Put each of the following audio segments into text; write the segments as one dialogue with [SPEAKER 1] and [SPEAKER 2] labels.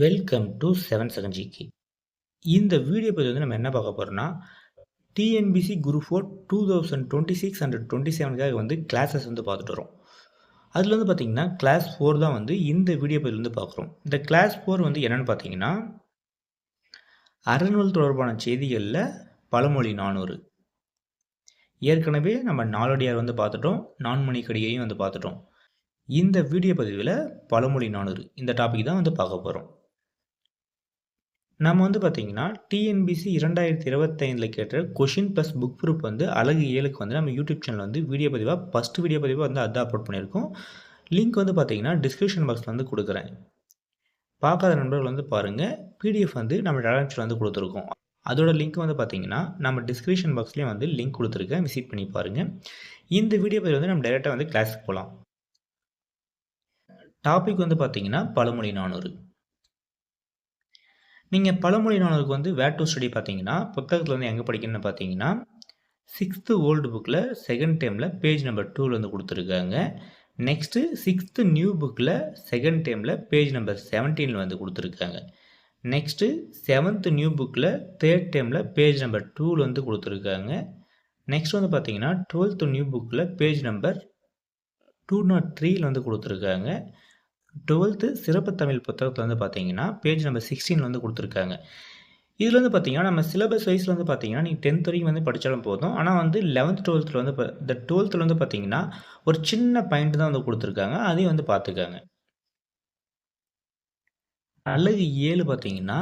[SPEAKER 1] Welcome to seven second GK இந்த video பற்றி வந்து நம்ம என்ன பார்க்க போகிறோம்னா TNPSC group four two thousand twenty six and twenty செவனுக்காக வந்து கிளாஸஸ் வந்து பார்த்துட்டு வரோம் அதில் வந்து பார்த்திங்கன்னா கிளாஸ் ஃபோர் தான் வந்து இந்த வீடியோ பதில் வந்து பார்க்குறோம். இந்த கிளாஸ் ஃபோர் வந்து என்னென்னு பார்த்தீங்கன்னா அறநூல் தொடர்பான செய்திகளில் பழமொழி நானூறு. ஏற்கனவே நம்ம நாலடியார் வந்து பார்த்துட்டோம் நான்மணிக்கடியையும் வந்து பார்த்துட்டோம். இந்த வீடியோ பதிவில் பழமொழி நானூறு. இந்த டாபிக் தான் வந்து பார்க்க போகிறோம் நம்ம வந்து பார்த்திங்கன்னா டிஎன்பிசி இரண்டாயிரத்தி இருபத்தைந்தில் கேட்ட கொஷின் ப்ளஸ் புக் ப்ரூப் வந்து அழகு ஏழுக்கு வந்து நம்ம யூடியூப் சேனல் வந்து வீடியோ பதிவாக ஃபஸ்ட்டு வீடியோ பதிவாக வந்து அதை அப்லோட் பண்ணியிருக்கோம். லிங்க் வந்து பார்த்தீங்கன்னா டிஸ்கிரிப்ஷன் பாக்ஸில் வந்து கொடுக்குறேன். பார்க்காத நண்பர்கள் வந்து பாருங்கள் பிடிஎஃப் வந்து நம்ம டேலன்ஸில் வந்து கொடுத்துருக்கோம். அதோட லிங்க் வந்து பார்த்தீங்கன்னா நம்ம டிஸ்கிரிப்ஷன் பாக்ஸ்லேயும் வந்து லிங்க் கொடுத்துருக்கேன். விசிட் பண்ணி பாருங்கள் இந்த வீடியோ பதிவு வந்து நம்ம டேரெக்டாக வந்து கிளாஸுக்கு போகலாம். டாபிக் வந்து பார்த்தீங்கன்னா பழமொழி நானூறு. நீங்கள் பழமொழி வந்து வேட் டு ஸ்டடி பார்த்தீங்கன்னா புத்தகத்தில் வந்து எங்கே படிக்கணும்னு பார்த்தீங்கன்னா சிக்ஸ்த்து ஓல்டு புக்கில் செகண்ட் டைமில் பேஜ் நம்பர் டூவில் வந்து கொடுத்துருக்காங்க. நெக்ஸ்ட்டு சிக்ஸ்த்து நியூ புக்கில் செகண்ட் டைமில் பேஜ் நம்பர் செவன்டீனில் வந்து கொடுத்துருக்காங்க. நெக்ஸ்ட்டு செவன்த்து நியூ புக்கில் தேர்ட் டைமில் பேஜ் நம்பர் டூவில் வந்து கொடுத்துருக்காங்க. நெக்ஸ்ட் வந்து பார்த்தீங்கன்னா டுவெல்த்து நியூ புக்கில் பேஜ் நம்பர் டூ நாட் த்ரீயில் வந்து கொடுத்துருக்காங்க. டுவெல்த்து சிறப்பு தமிழ் புத்தகத்தில் வந்து பார்த்தீங்கன்னா பேஜ் நம்பர் சிக்ஸ்டீன் வந்து கொடுத்துருக்காங்க. இதில் வந்து பார்த்தீங்கன்னா நம்ம சிலபஸ் வைஸில் வந்து பார்த்தீங்கன்னா நீங்கள் டென்த் வரைக்கும் வந்து படித்தாலும் போதும். ஆனால் வந்து லெவன்த் டுவெல்த்தில் வந்து இந்த டுவெல்த்தில் வந்து பார்த்தீங்கன்னா ஒரு சின்ன பாயிண்ட் தான் வந்து கொடுத்துருக்காங்க. அதையும் வந்து பார்த்துக்காங்க. அழகு ஏழு பார்த்தீங்கன்னா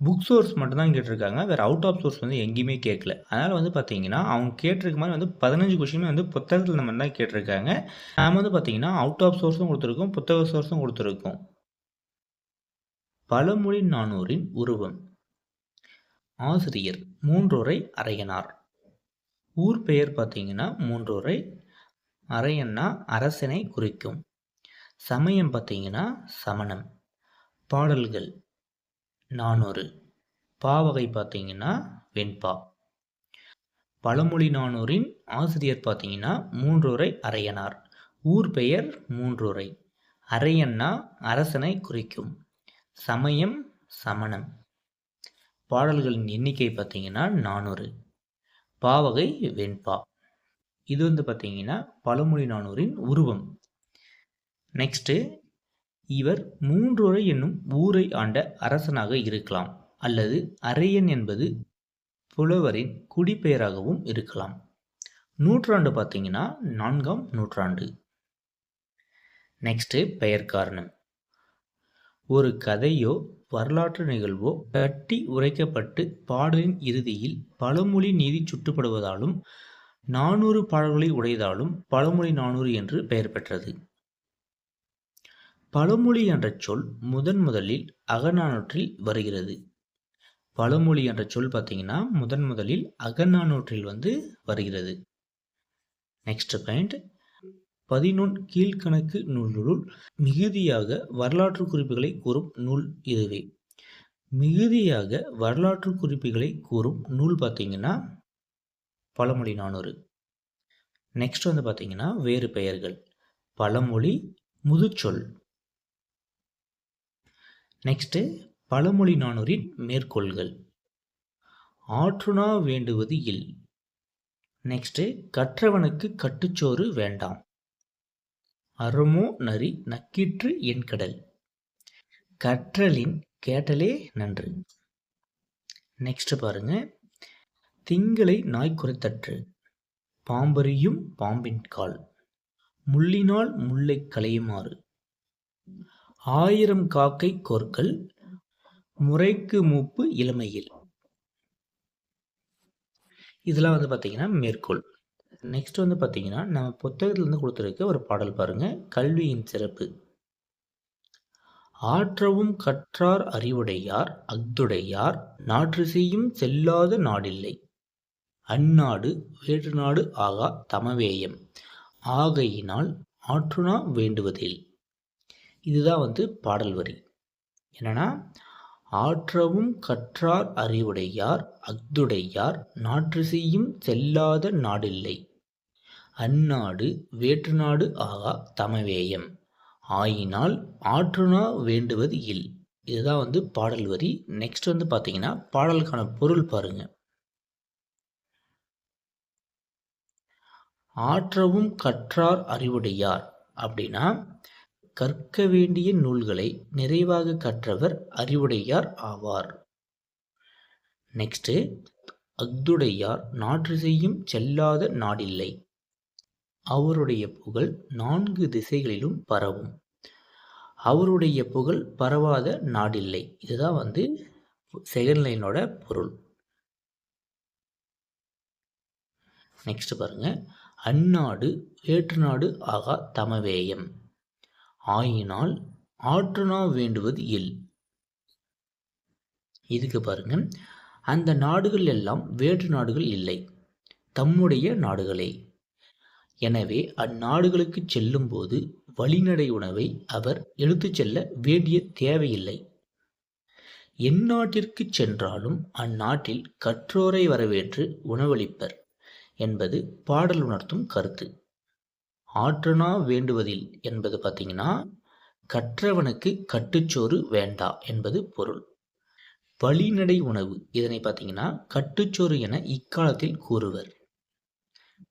[SPEAKER 1] புக் சோர்ஸ் மட்டும் தான் கேட்டிருக்காங்க. வேறு அவுட் ஆஃப் சோர்ஸ் வந்து எங்கேயுமே கேட்கல. அதனால் வந்து பார்த்தீங்கன்னா அவங்க கேட்டிருக்க மாதிரி வந்து பதினஞ்சு கொஷினுமே வந்து புத்தகத்தில் நம்ம தான் கேட்டிருக்காங்க. நாம் வந்து பார்த்தீங்கன்னா அவுட் ஆஃப் சோர்ஸும் கொடுத்துருக்கோம் புத்தக சோர்ஸும் கொடுத்துருக்கோம். பழமொழி நானூரின் உருவம். ஆசிரியர் மூன்றோரை அரையனார். ஊர் பெயர் பார்த்தீங்கன்னா மூன்றோரை அரையன்னா அரசனை குறிக்கும். சமயம் பார்த்தீங்கன்னா சமணம். பாடல்கள் நானூறு. பாவகை பார்த்தீங்கன்னா வெண்பா. பழமொழி நானூரின் ஆசிரியர் பார்த்தீங்கன்னா மூன்றுரை அரையனார். ஊர் பெயர் மூன்றுரை. அரையன்னா அரசனை குறிக்கும். சமயம் சமணம். பாடல்களின் எண்ணிக்கை பார்த்தீங்கன்னா நானூறு. பாவகை வெண்பா. இது வந்து பார்த்தீங்கன்னா பழமொழி நானூரின் உருவம். நெக்ஸ்ட்டு இவர் மூன்றுரை என்னும் ஊரை ஆண்ட அரசனாக இருக்கலாம் அல்லது அரையன் என்பது புலவரின் குடிப்பெயராகவும் இருக்கலாம். நூற்றாண்டு பார்த்தீங்கன்னா நான்காம் நூற்றாண்டு. நெக்ஸ்ட்டு பெயர் காரணம். ஒரு கதையோ வரலாற்று நிகழ்வோ கட்டி உரைக்கப்பட்டு பாடலின் இறுதியில் பழமொழி நீதி சுட்டுப்படுவதாலும் நானூறு பாடல்களை உடையதாலும் பழமொழி நானூறு என்று பெயர் பெற்றது. பழமொழி என்ற சொல் முதன் முதலில் அகநானூற்றில் வருகிறது. பழமொழி என்ற சொல் பார்த்தீங்கன்னா முதன் முதலில் அகநானூற்றில் வந்து வருகிறது. நெக்ஸ்ட் பாயிண்ட் பதினொன் கீழ்கணக்கு நூல்களுள் மிகுதியாக வரலாற்று குறிப்புகளை கூறும் நூல் இதுவே. மிகுதியாக வரலாற்று குறிப்புகளை கூறும் நூல் பார்த்தீங்கன்னா பழமொழி நானூறு. நெக்ஸ்ட் வந்து பார்த்தீங்கன்னா வேறு பெயர்கள். பழமொழி முதுச்சொல். நெக்ஸ்ட்டு பழமொழி நானூரின் மேற்கோள்கள். ஆற்றுனா வேண்டுவது இல். நெக்ஸ்ட்டு கற்றவனுக்கு கட்டுச்சோறு வேண்டாம். அறமோ நரி நக்கிற்று என் கடல். கற்றலின் கேட்டலே நன்று. நெக்ஸ்ட் பாருங்க. திங்களை நாய் குறைத்தற்று பாம்பரியும் பாம்பின் கால். முள்ளினால் முல்லை களையுமாறு. ஆயிரம் காக்கை கோர்கள் முறைக்கு மூப்பு இளமையில். இதெல்லாம் வந்து பார்த்தீங்கன்னா மேற்கோள். நெக்ஸ்ட் வந்து பார்த்தீங்கன்னா நம்ம புத்தகத்துலேருந்து கொடுத்துருக்க ஒரு பாடல் பாருங்க கல்வியின் சிறப்பு. ஆற்றவும் கற்றார் அறிவுடையார் அக்துடையார் நாற்று செய்யும் செல்லாத நாடில்லை. அந்நாடு வேற்று நாடு ஆகா தமவேயம். ஆகையினால் ஆற்றுனா வேண்டுவதில். இதுதான் வந்து பாடல் வரி. என்னன்னா ஆற்றவும் கற்றார் அறிவுடையார் அக்துடையார் நாற்று செய்யும் செல்லாத நாடில்லை. அந்நாடு வேற்று நாடு ஆகா தமவேயம். ஆயினால் ஆற்றுனா வேண்டுவது இல். இதுதான் வந்து பாடல் வரி. நெக்ஸ்ட் வந்து பார்த்தீங்கன்னா பாடலுக்கான பொருள் பாருங்க. ஆற்றவும் கற்றார் அறிவுடையார் அப்படின்னா கற்க வேண்டிய நூல்களை நிறைவாக கற்றவர் அறிவுடையார் ஆவார். நெக்ஸ்ட்டு அஃதுடையார் நாற்று செய்யும் செல்லாத நாடில்லை. அவருடைய புகழ் நான்கு திசைகளிலும் பரவும். அவருடைய புகழ் பரவாத நாடில்லை. இதுதான் வந்து செகண்ட் லைனோட பொருள். நெக்ஸ்ட் பாருங்க. அந்நாடு வேற்று நாடு ஆகா தமவேயம். ஆயினால் ஆற்றுனா வேண்டுவது இல். இதுக்கு பாருங்க. அந்த நாடுகள் எல்லாம் வேற்று நாடுகள் இல்லை. தம்முடைய நாடுகளே. எனவே அந்நாடுகளுக்கு செல்லும்போது வழிநடை உணவை அவர் எடுத்துச் செல்ல வேண்டிய தேவையில்லை. எந்நாட்டிற்கு சென்றாலும் அந்நாட்டில் கற்றோரை வரவேற்று உணவளிப்பர் என்பது பாடல் உணர்த்தும் கருத்து. ஆற்றனா வேண்டுவதில் என்பது பார்த்தீங்கன்னா கற்றவனுக்கு கட்டுச்சோறு வேண்டா என்பது பொருள். வழிநடை உணவு இதனை பார்த்தீங்கன்னா கட்டுச்சோறு என இக்காலத்தில் கூறுவர்.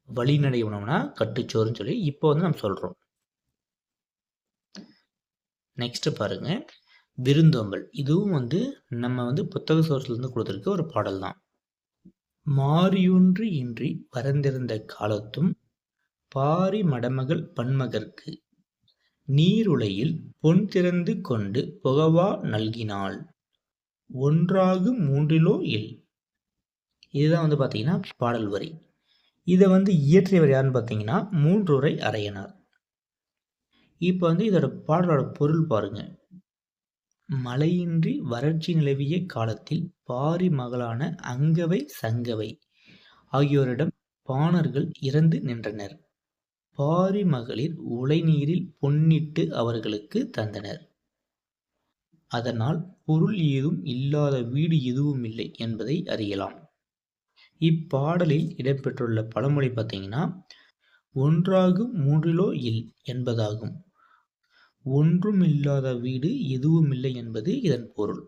[SPEAKER 1] வழிநடை உணவுனா கட்டுச்சோறுன்னு சொல்லி இப்போ வந்து நம்ம சொல்கிறோம் நெக்ஸ்ட் பாருங்க. விருந்தோம்பல் இதுவும் வந்து நம்ம வந்து புத்தக சோர்ஸ்லேருந்து கொடுத்துருக்க ஒரு பாடல் தான் மாறியொன்று இன்றி பரந்திருந்த காலத்தும் பாரி மடமகள் பன்மகற்கு நீருலையில் பொன் திறந்து கொண்டு புகவா நல்கினாள். ஒன்றாகு மூன்றிலோ இல். இதுதான் வந்து பார்த்தீங்கன்னா பாடல் வரி. இதை வந்து இயற்றியவர் யாருன்னு பார்த்தீங்கன்னா மூன்றுரை அறையனார் இப்போ வந்து இதோட பாடலோட பொருள் பாருங்க. மழையின்றி வறட்சி நிலவிய காலத்தில் பாரி மகளான அங்கவை சங்கவை ஆகியோரிடம் பாணர்கள் இறந்து நின்றனர். பாரி மகளிர் உலைநீரில் பொன்னிட்டு அவர்களுக்கு தந்தனர். அதனால் பொருள் ஏதும் இல்லாத வீடு எதுவும் இல்லை என்பதை அறியலாம். இப்பாடலில் இடம்பெற்றுள்ள பழமொழி பார்த்தீங்கன்னா ஒன்றாகும் மூன்றிலோ இல் என்பதாகும். ஒன்றும் இல்லாத வீடு எதுவும் இல்லை என்பது இதன் பொருள்.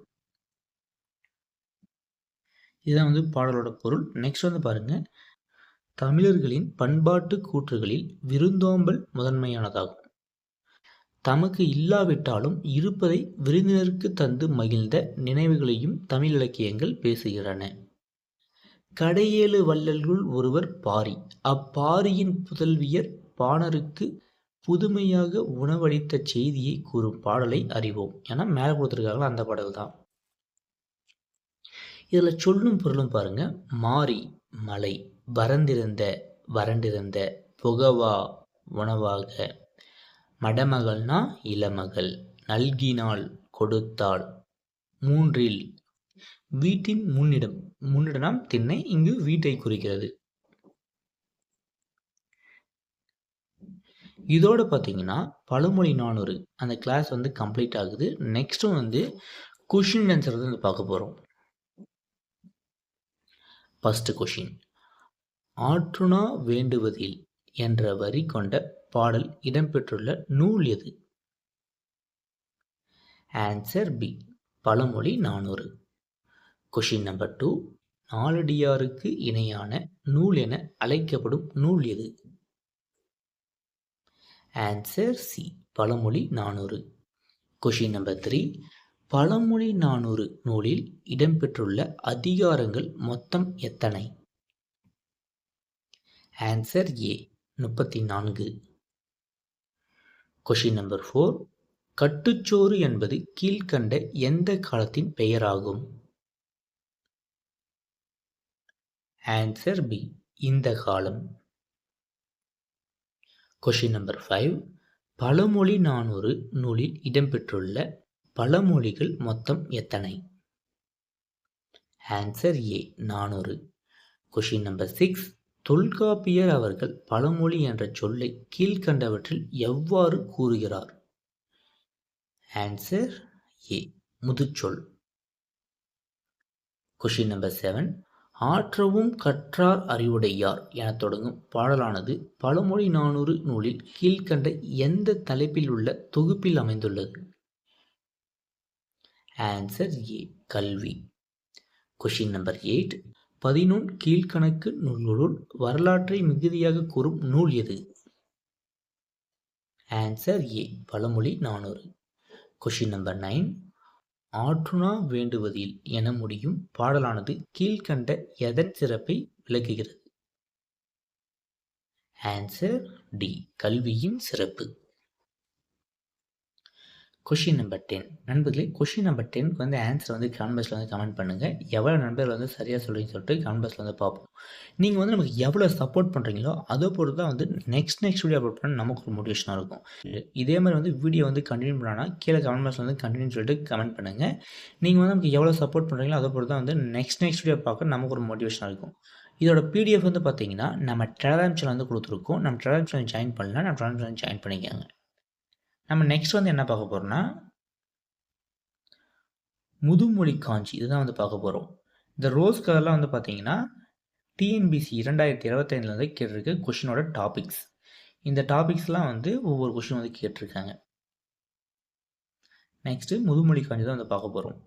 [SPEAKER 1] இதுதான் வந்து பாடலோட பொருள். நெக்ஸ்ட் வந்து பாருங்க. தமிழர்களின் பண்பாட்டு கூற்றுகளில் விருந்தோம்பல் முதன்மையானதாகும். தமக்கு இல்லாவிட்டாலும் இருப்பதை விருந்தினருக்கு தந்து மகிழ்ந்த நினைவுகளையும் தமிழ் இலக்கியங்கள் பேசுகிறன கடையேழு வள்ளல்குள் ஒருவர் பாரி. அப்பாரியின் புதல்வியர் பாணருக்கு புதுமையாக உணவளித்த செய்தியை கூறும் பாடலை அறிவோம் ஏன்னா மேலே கொடுத்துருக்காங்களா அந்த பாடல் தான். இதில் சொல்லும் பொருளும் பாருங்க. மாறி மலை. வறந்திருந்த வறண்டிருந்த புகவா உணவாக மடமகள்னா இளமகள் நல்கினாள் கொடுத்தாள். மூன்றில் வீட்டின் முன்னிடம் முன்னிடம் திண்ணை இங்கு வீட்டை குறிக்கிறது. இதோடு பார்த்தீங்கன்னா பழமொழி நானூறு அந்த கிளாஸ் வந்து கம்ப்ளீட் ஆகுது. நெக்ஸ்ட்டும் வந்து கொஷின் ஆன்சர் வந்து பார்க்க போகிறோம் ஃபஸ்ட்டு கொஷின் ஆற்றுணா வேண்டுவதில் என்ற வரி கொண்ட பாடல் இடம்பெற்றுள்ள நூல் எது? ஆன்சர் பி பழமொழி நானூறு. கொஷின் நம்பர் டூ நாலடியாருக்கு இணையான நூல் என அழைக்கப்படும் நூல் எது? ஆன்சர் சி பழமொழி நானூறு. கொஷின் நம்பர் த்ரீ பழமொழி நானூறு நூலில் இடம்பெற்றுள்ள அதிகாரங்கள் மொத்தம் எத்தனை? ஆன்சர் ஏ முப்பத்தி நான்கு கொஷின் நம்பர் ஃபோர் கட்டுச்சோறு என்பது கீழ்கண்ட எந்த காலத்தின் பெயராகும்? ஆன்சர் பி இந்த காலம். கொஷின் நம்பர் ஃபைவ் பழமொழி நானூறு நூலில் இடம்பெற்றுள்ள பழமொழிகள் மொத்தம் எத்தனை? ஆன்சர் ஏ நானூறு. கொஷின் நம்பர் சிக்ஸ் தொல்காப்பியர் அவர்கள் பழமொழி என்ற சொல்லை கீழ்கண்டவற்றில் எவ்வாறு கூறுகிறார்? ஆன்சர் ஏ முதுச்சொல். கொஷின் நம்பர் செவன் ஆற்றவும் கற்றார் அறிவுடையார் என தொடங்கும் பாடலானது பழமொழி நானூறு நூலில் கீழ்கண்ட எந்த தலைப்பில் உள்ள தொகுப்பில் அமைந்துள்ளது? ஆன்சர் ஏ கல்வி. கொஷின் நம்பர் எயிட் பதினொன் கீழ்கணக்கு நூல்களுள் வரலாற்றை மிகுதியாக கூறும் நூல் எது? ஆன்சர் ஏ பழமொழி நானூறு. கொஷின் நம்பர் நைன் ஆற்றுணா வேண்டுவதில் என முடியும் பாடலானது கீழ்கண்ட எதன் சிறப்பை விளக்குகிறது? ஆன்சர் டி கல்வியின் சிறப்பு. கொஷின் நம்பர் டென் நண்பர்களே கொஷின் நம்பர் டென்க்கு வந்து ஆன்சர் வந்து கமெண்ட் வந்து கமெண்ட் பண்ணுங்கள் எவ்வளோ நண்பர்கள் வந்து சரியாக சொல்லுன்னு சொல்லிட்டு கமெண்ட் வந்து பார்ப்போம். நீங்கள் வந்து நமக்கு எவ்வளோ சப்போர்ட் பண்ணுறீங்களோ அதை பொறுத்து தான் வந்து நெக்ஸ்ட் நெக்ஸ்ட் வீடியோ அப்லோட் பண்ண நமக்கு ஒரு மோட்டிவேஷனாக இருக்கும். இதே மாதிரி வந்து வீடியோ வந்து கண்டினியூ பண்ணானா கீழே கமெண்ட் பாக்ஸில் வந்து கண்டினியூ சொல்லிட்டு கமெண்ட் பண்ணுங்கள் நீங்கள் வந்து நமக்கு எவ்வளோ சப்போர்ட் பண்ணுறீங்களோ அதை பொறுத்து தான் வந்து நெக்ஸ்ட் நெக்ஸ்ட் வீடியோ பார்க்க நமக்கு ஒரு மோட்டிவேஷனாக இருக்கும். இதோட பிடிஎஃப் வந்து பார்த்தீங்கன்னா நம்ம டெலகிராம் சேனல் வந்து கொடுத்துருக்கோம். நம்ம டெலகிராம் சேனல் ஜாயின் பண்ணலாம் நம்ம டெலகிராம் சேனல் ஜாயின் பண்ணிக்கோங்க. நம்ம நெக்ஸ்ட் வந்து என்ன பார்க்க போகிறோம்னா முதுமொழி காஞ்சி இதுதான் வந்து பார்க்க போகிறோம் இந்த ரோஸ் கலர்லாம் வந்து பார்த்தீங்கன்னா டிஎன்பிசி இரண்டாயிரத்தி இருபத்தைந்துல வந்து கேட்டிருக்க கொஷினோட டாபிக்ஸ் இந்த டாபிக்ஸ்லாம் வந்து ஒவ்வொரு கொஷின் வந்து கேட்டிருக்காங்க. நெக்ஸ்ட்டு முதுமொழி காஞ்சி தான் வந்து பார்க்க போகிறோம்